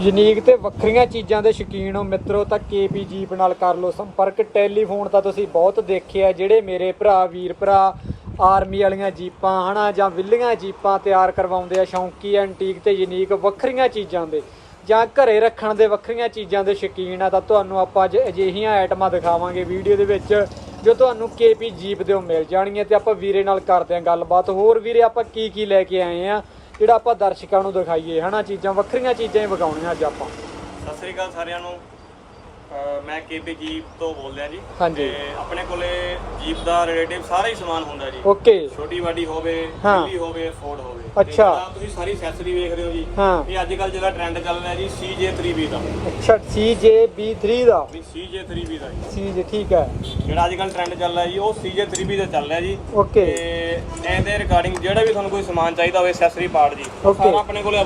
Unique ਤੇ ਵੱਖਰੀਆਂ ਚੀਜ਼ਾਂ ਦੇ ਸ਼ੌਕੀਨ ਹੋ ਮਿੱਤਰੋ, ਤਾਂ ਕੇਪੀ ਜੀਪ ਨਾਲ ਕਰ ਲਓ ਸੰਪਰਕ। ਟੈਲੀਫੋਨ ਤਾਂ ਤੁਸੀਂ ਬਹੁਤ ਦੇਖਿਆ, ਜਿਹੜੇ ਮੇਰੇ ਭਰਾ, ਵੀਰ ਭਰਾ ਆਰਮੀ ਵਾਲੀਆਂ ਜੀਪਾਂ ਹਨਾ, ਜਾਂ ਵਿੱਲੀਆਂ ਜੀਪਾਂ ਤਿਆਰ ਕਰਵਾਉਂਦੇ ਆ, ਸ਼ੌਂਕੀ ਐਂਟੀਕ ਤੇ ਯੂਨੀਕ ਵੱਖਰੀਆਂ ਚੀਜ਼ਾਂ ਦੇ। ਜਾਂ ਘਰੇ ਰੱਖਣ ਦੇ ਵੱਖਰੀਆਂ ਚੀਜ਼ਾਂ ਦੇ ਸ਼ੌਕੀਨ ਆ, ਤਾਂ ਤੁਹਾਨੂੰ ਆਪਾਂ ਅੱਜ ਅਜਿਹੀਆਂ ਆਈਟਮਾਂ ਦਿਖਾਵਾਂਗੇ ਵੀਡੀਓ ਦੇ ਵਿੱਚ, ਜੋ ਤੁਹਾਨੂੰ ਕੇਪੀ ਜੀਪ ਦੇ ਉਹ ਮਿਲ ਜਾਣਗੀਆਂ, ਤੇ ਆਪਾਂ ਵੀਰੇ ਨਾਲ ਕਰਦੇ ਆਂ ਗੱਲਬਾਤ। ਹੋਰ ਵੀਰੇ, ਆਪਾਂ ਕੀ ਕੀ ਲੈ ਕੇ ਆਏ ਆ? ਜਿਹੜਾ ਆਪਾਂ ਦਰਸ਼ਕਾਂ ਨੂੰ ਦਿਖਾਈਏ ਹਨਾ ਚੀਜ਼ਾਂ ਵੱਖਰੀਆਂ ਚੀਜ਼ਾਂ ਹੀ ਵਿਖਾਉਣੀਆਂ ਅੱਜ ਆਪਾਂ। ਸਤਿ ਸ੍ਰੀ ਅਕਾਲ ਸਾਰਿਆਂ ਨੂੰ। ਅਹ ਮੈਂ ਕੇਪੀ ਜੀਪ ਤੋਂ ਬੋਲ ਰਿਹਾ ਜੀ। ਹਾਂਜੀ। ਤੇ ਆਪਣੇ ਕੋਲੇ ਜੀਪ ਦਾ ਰਿਲੇਟਿਵ ਸਾਰਾ ਹੀ ਸਮਾਨ ਹੁੰਦਾ ਜੀ। ਓਕੇ। ਛੋਟੀ ਵਾਡੀ ਹੋਵੇ ਹਾਂ। ਦਿੱਲੀ ਹੋਵੇ ਫੋਰਡ ਹੋਵੇ। ਅੱਛਾ। ਜਿਹੜਾ ਤੁਸੀਂ ਸਾਰੀ ਐਕਸੈਸਰੀ ਵੇਖ ਰਹੇ ਹੋ ਜੀ ਹਾਂ। ਇਹ ਅੱਜ ਕੱਲ ਜਿਹੜਾ ਟ੍ਰੈਂਡ ਚੱਲ ਰਿਹਾ ਜੀ CJ3B ਦਾ। ਅੱਛਾ CJB3 ਦਾ। ਵੀ CJ3B ਦਾ ਜੀ। CJ ਠੀਕ ਹੈ। ਜਿਹੜਾ ਅੱਜ ਕੱਲ ਟ੍ਰੈਂਡ ਚੱਲ ਰਿਹਾ ਜੀ ਉਹ CJ3B ਦਾ ਚੱਲ ਰਿਹਾ ਜੀ। ਓਕੇ। ਤੇ ਇਹਦੇ ਰਿਗਾਰਡਿੰਗ ਜਿਹੜਾ ਵੀ ਤੁਹਾਨੂੰ ਕੋਈ ਸਮਾਨ ਚਾਹੀਦਾ ਹੋਵੇ ਐਕਸੈਸਰੀ ਪਾਰਟ ਜੀ ਉਹ Okay. ਸਾਰਾ ਆਪਣੇ ਕੋਲੇ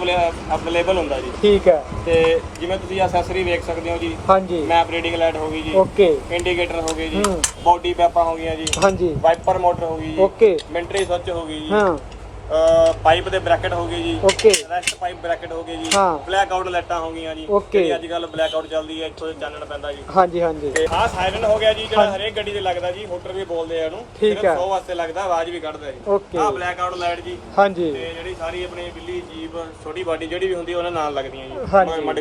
ਅਵੇਲੇਬਲ ਹੁੰਦਾ ਜੀ। ਠੀਕ ਹੈ। ਤੇ ਜਿਵੇਂ ਤੁਸੀਂ ਐਕਸੈਸਰੀ ਵੇਖ ਸਕਦੇ ਹੋ ਜੀ ਹਾਂਜੀ। ਮੈਪ ਰੀਡਿੰਗ ਲਾਈਟ ਹੋ ਗਈ ਜੀ ਓਕੇ ਇੰਡੀਕੇਟਰ ਹੋ ਗਏ ਜੀ ਹੂੰ। ਬਾਡੀ ਪੈਪਾਂ ਹੋ ਗਈਆਂ ਜੀ ਹਾਂਜੀ। ਵਾਈਪਰ ਮੋਟਰ ਹੋ ਗਈ ਜੀ ਓਕੇ ਮਿੰਟਰੀ ਸਵਿਚ ਹੋ ਗਈ ਜੀ ਹਾਂ। ਪਾਈਪ ਦੇ ਬ੍ਰੈਕਟ ਹੋ ਗਏ ਜੀ। ਓਕੇ ਰੈਸਟ ਪਾਈਪ ਬ੍ਰੈਕਟ ਹੋ ਗਏ ਜੀ। ਹਾਂ। ਬਲੈਕ ਆਊਟ ਲਾਈਟਾਂ ਹੋ ਗਈਆਂ ਜੀ। Okay। ਜਿਹੜੀ ਅੱਜ ਕੱਲ ਬਲੈਕ ਆਊਟ ਚੱਲਦੀ ਹੈ ਇੱਥੋਂ ਚਾਨਣ ਪੈਂਦਾ ਜੀ। ਹਾਂਜੀ ਹਾਂਜੀ। ਤੇ ਆਹ ਸਾਇਰਨ ਹੋ ਗਿਆ ਜੀ ਜਿਹੜਾ ਹਰੇਕ ਗੱਡੀ ਤੇ ਲੱਗਦਾ ਜੀ ਹੋਟਰ ਵੀ ਬੋਲਦੇ ਆ ਇਹਨੂੰ। ਠੀਕ ਹੈ। 100 ਵਾਸਤੇ ਲੱਗਦਾ ਆਵਾਜ਼ ਵੀ ਕੱਢਦਾ ਜੀ। Okay। ਆਹ ਬਲੈਕ ਆਊਟ ਲਾਈਟ ਜੀ। ਹਾਂਜੀ। ਤੇ ਜਿਹੜੀ ਸਾਰੀ ਆਪਣੀ ਬਿੱਲੀ ਜੀਪ ਛੋਟੀ ਬਾਡੀ ਜਿਹੜੀ ਵੀ ਹੁੰਦੀ ਆ, ਉਹਨਾਂ ਨਾਲ ਲੱਗਦੀਆਂ ਜੀ। ਹਾਂਜੀ। ਮੱਡ